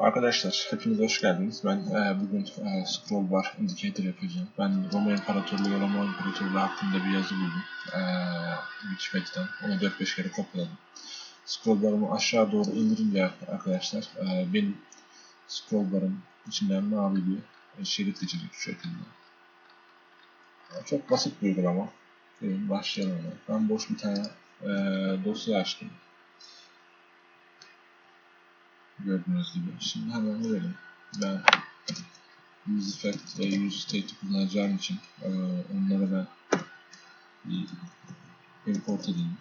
Arkadaşlar hepiniz hoş geldiniz. Ben e, bugün e, scroll bar indicator yapacağım. Ben Roma İmparatorluğu ve Roma İmparatorluğu hakkında bir yazı buldum. E, Wikipedia'dan. Onu 4-5 kere kopyaladım. Scroll barımı aşağı doğru indirince arkadaşlar e, benim scroll barım içinden mavi bir şerit geçecek şu şekilde. E, çok basit bir uygulama. Gelin başlayalım. Ben boş bir tane e, dosya açtım. Gördüğünüz gibi. Şimdi hemen verelim. Ben use effect ve use state'i kullanacağım için e, onları ben import edeyim.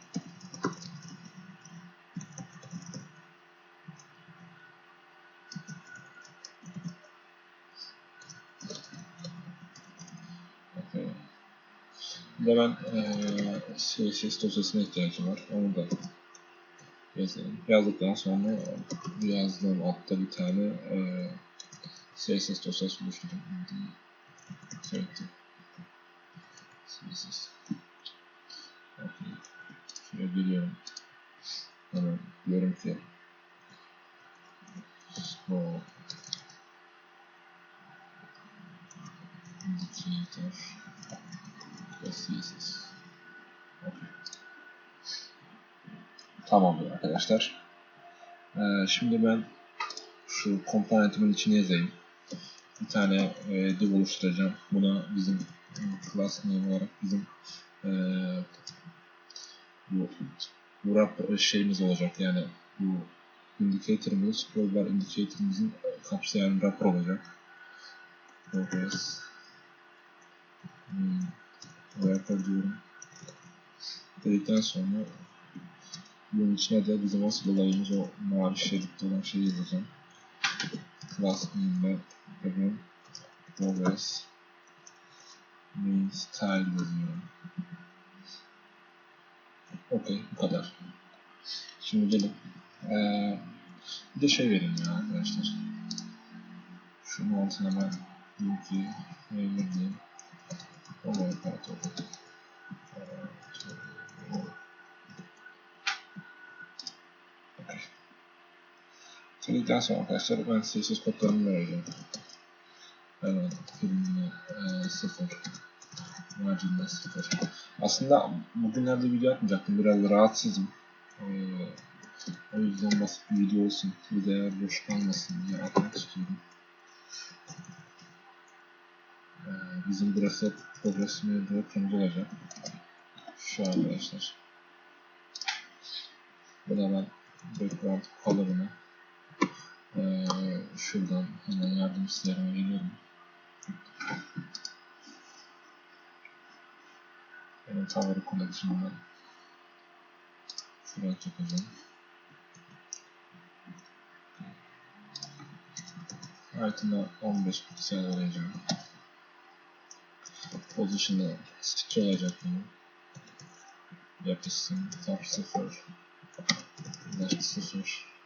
Okay. Ben e, CSS dosyasına ihtiyacım var. Onu da yazalım. Yazdıktan sonra yazdığım altta bir tane e, CSS dosyası oluşturdum. Evet. CSS. Okay. Şuraya geliyorum. Hemen diyorum ki scroll indicator arkadaşlar. Ee, şimdi ben şu komponentimin içine yazayım. Bir tane e, div oluşturacağım. Buna bizim class name olarak bizim e, bu wrap şeyimiz olacak. Yani bu indicator'ımız, scroll bar indicator'ımızın kapsayan wrapper olacak. Progress hmm, wrapper diyorum. Dedikten sonra bunun içine de bizim asıl olayımız o mavi olan şeyi yazacağım. Class name'de bugün progress main style yazıyorum. Okey bu kadar. Şimdi gelin. Ee, bir de şey verin ya arkadaşlar. Şunun altına ben diyeyim ki memur diyeyim. Roma İmparatorluğu. Dedikten sonra arkadaşlar ben CSS kodlarımı vereceğim. Hemen filmine e, 0 marjinine 0 Aslında bugünlerde video atmayacaktım. Biraz rahatsızım. E, o yüzden basit bir video olsun. Bir de eğer boş kalmasın diye atmak istiyorum. E, bizim burası progress manager kırmızı olacak. Şu arkadaşlar. Buna ben background color'ını ee, şuradan hemen yardım isterim geliyorum. Benim favori collection'ımdan şuraya çekeceğim. Item'a 15 piksel vereceğim. Position'da stick olacak benim. Yapışsın. Top 0. Left 0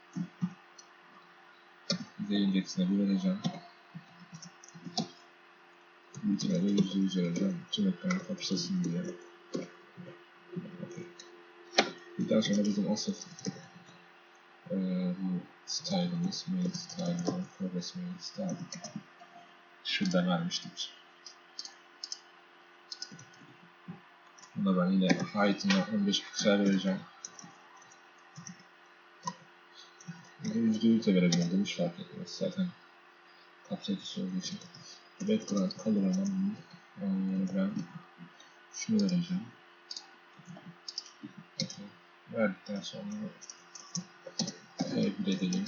bize indeksine bir vereceğim. Bilgilere yüzde yüz vereceğim. Tüm ekranı kapsasın diye. Birden sonra bizim asıl e, bu style'ımız, main style, progress main style. Şurada vermiştik. Buna ben yine height'ına 15 piksel vereceğim. %100 de verebilirdim hiç fark etmez. Zaten kapsayıcısı olduğu için background color'ına ben şunu vereceğim. Verdikten sonra F1 edelim.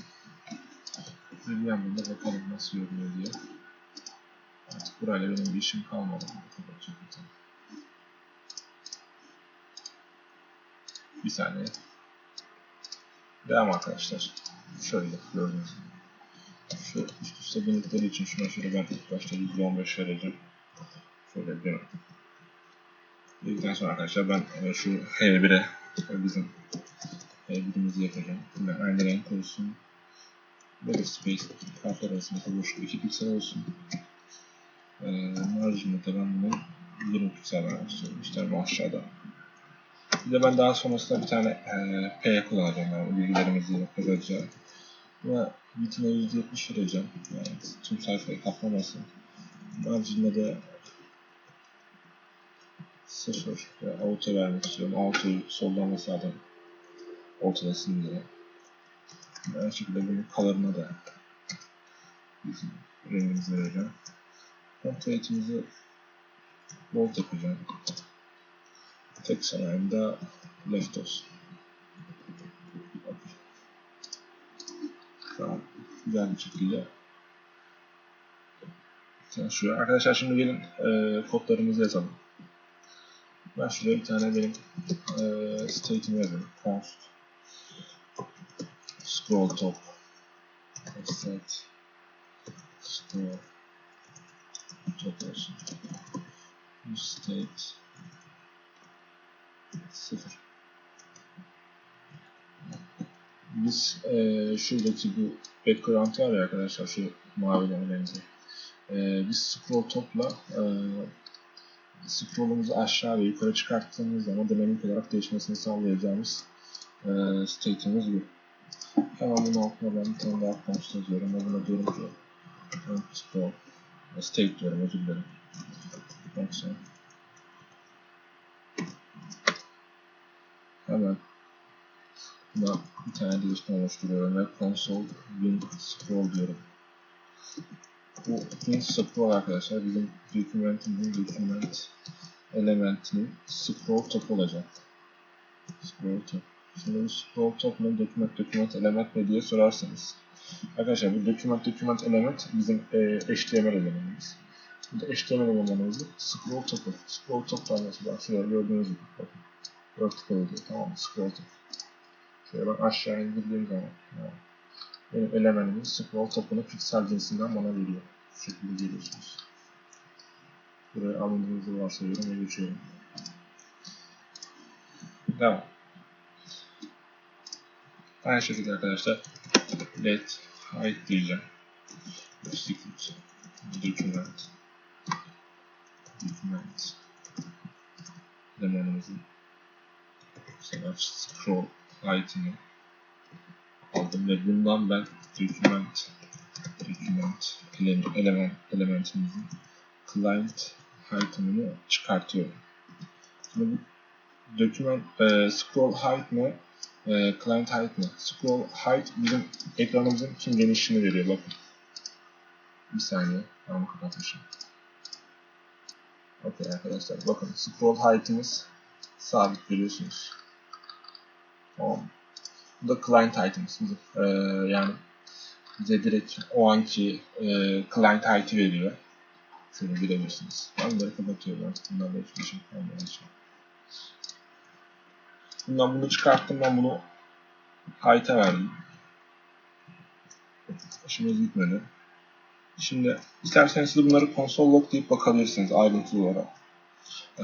Bir yandan da bakalım nasıl görünüyor diye. Artık burayla benim bir işim kalmadı. Bir saniye. Devam arkadaşlar şöyle gördüğünüz gibi. Şu üst üste bindikleri için şuna şöyle ben ilk başta %15 vereceğim. Şöyle bir Dedikten sonra arkadaşlar ben e, şu H1'e bizim H1'imizi yapacağım. Şimdi aynı renk olsun. Böyle space kartlar arasındaki boşluk 2 piksel olsun. Ee, marjin'de de ben bunu 20 piksel vermek istiyorum. İşte bu aşağıda. Bir de ben daha sonrasında bir tane e, P kullanacağım. Yani bilgilerimizi yapacağı. Buna bitine %70 vereceğim. Yani tüm sayfayı kaplamasın. Margin'de de 0 ve auto vermek istiyorum. Auto'yu soldan ve sağdan ortalasın diye. Aynı şekilde bunun color'ına da bizim rengimizi vereceğim. Contrate'imizi bold yapacağım. Tek sanayinde left olsun. Tamam. Güzel bir şekilde çalışıyor. Arkadaşlar şimdi gelin e, kodlarımızı yazalım. Ben şuraya bir tane benim e, state'imi yazayım. Const scroll top set scroll top olsun. State 0 biz e, şuradaki bu background var ya arkadaşlar şu mavi rengi. E, biz scroll topla e, scroll'umuzu aşağı ve yukarı çıkarttığımız zaman dinamik olarak değişmesini sağlayacağımız e, state'imiz bu. Hemen bunun altına ben bir tane daha const yazıyorum. Ben buna diyorum ki scroll state diyorum özür dilerim. Neyse. Hemen buna bir tane değişken oluşturuyorum ve console win scroll diyorum. Bu win scroll arkadaşlar bizim document'imizin document elementinin scroll top olacak. Scroll top. Şimdi bu scroll top ne, document document element ne diye sorarsanız. Arkadaşlar bu document document element bizim e, HTML elementimiz. Bu da HTML elementimiz scroll topu. Scroll top'tan mesela şurada gördüğünüz gibi bakın. Vertical diyor tamam mı? Scroll top. Şöyle ben aşağı indirdiğim zaman yani benim elementimin scroll topunu piksel cinsinden bana veriyor. Şekilde geliyorsunuz. Buraya alındığınızı varsayıyorum ve geçiyorum. Devam. Aynı şekilde arkadaşlar let hide diyeceğim. Secret document document elemanımızın scroll item'ı aldım ve bundan ben document document element elementimizin client item'ını çıkartıyorum. Şimdi bu document e, scroll height ne? E, client height ne? Scroll height bizim ekranımızın tüm genişliğini veriyor bakın. Bir saniye. Ben onu kapatmışım. Okey arkadaşlar bakın scroll height'imiz sabit görüyorsunuz. Tamam. Bu da client item'ımız. Ee, yani bize direkt o anki e, client height'i veriyor. Şöyle görebilirsiniz. Ben bunları kapatıyorum artık. Bunlarla hiçbir şey kalmayacak. Bundan bunu çıkarttım. Ben bunu height'a verdim. İşimiz bitmedi. Şimdi isterseniz siz bunları console log deyip bakabilirsiniz ayrıntılı olarak. Ee,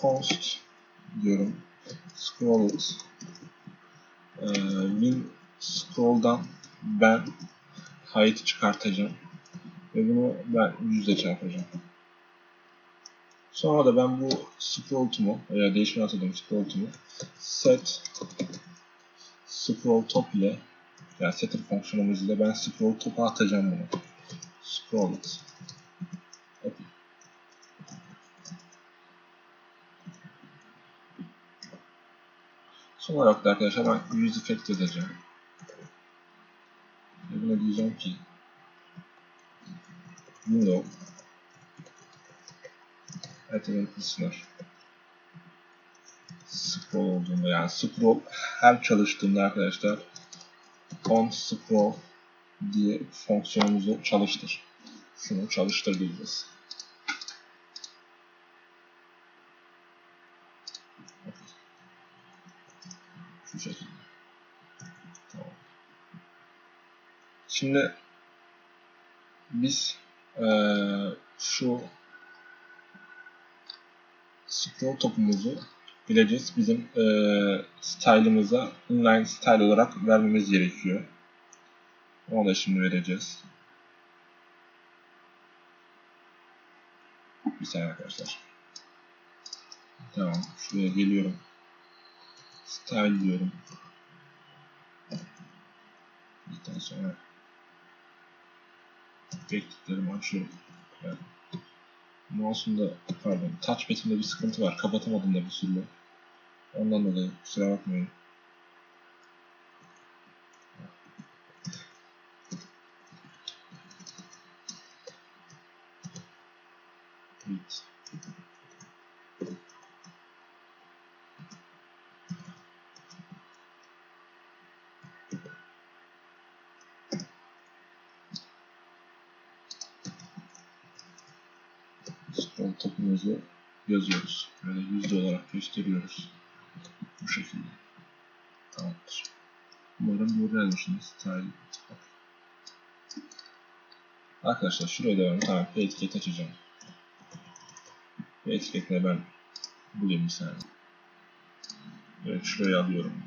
const diyorum. Scroll it. Ee, win scroll'dan ben height'i çıkartacağım. Ve bunu ben yüzde çarpacağım. Sonra da ben bu scroll tool'u veya değişken atadığım scroll tool'u set scroll top ile yani setter fonksiyonumuz ile ben scroll top'a atacağım bunu. Scroll it. Okay. Son olarak da arkadaşlar ben yüz effect edeceğim. Ve buna diyeceğim ki window Activate listener scroll olduğunda yani scroll her çalıştığında arkadaşlar on scroll diye fonksiyonumuzu çalıştır. Şunu çalıştır diyeceğiz. Şu şekilde. Tamam. Şimdi biz ee, şu scroll topumuzu bileceğiz. Bizim e, style'ımıza inline style olarak vermemiz gerekiyor. Onu da şimdi vereceğiz. Bir saniye arkadaşlar. Tamam. Şuraya geliyorum. Style diyorum. Tane sonra Beklediklerimi açıyorum. Yani, mouse'umda pardon touchpad'imde bir sıkıntı var. Kapatamadım da bir türlü. Ondan dolayı kusura bakmayın. Evet. Scroll topumuzu yazıyoruz. Böyle yüzde olarak gösteriyoruz. Bu şekilde. Tamamdır. Umarım doğru yazmışsınız. Arkadaşlar şuraya devam. Tamam. Bir etiket açacağım. Bu etiketine ben bulayım bir saniye. Evet şuraya alıyorum.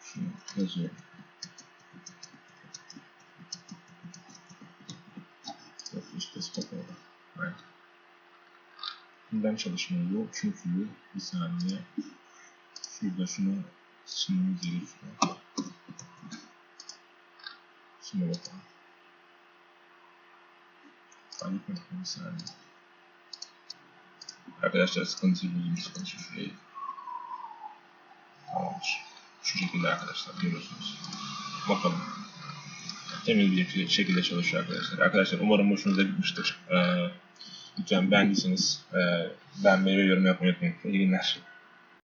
Şunu yazıyorum. Neden çalışmıyor? Çünkü bir saniye şurada şunu silmemiz gerekiyor. Şimdi bakalım. Kaybetmedik mi bir saniye? Arkadaşlar sıkıntıyı buldum sıkıntı şurayı. Tamamdır. Şu şekilde arkadaşlar görüyorsunuz. Bakalım. Temiz bir şekilde çalışıyor arkadaşlar. Arkadaşlar umarım hoşunuza gitmiştir. Ee, lütfen beğendiyseniz e, beğenmeyi ve yorum yapmayı unutmayın. İyi günler.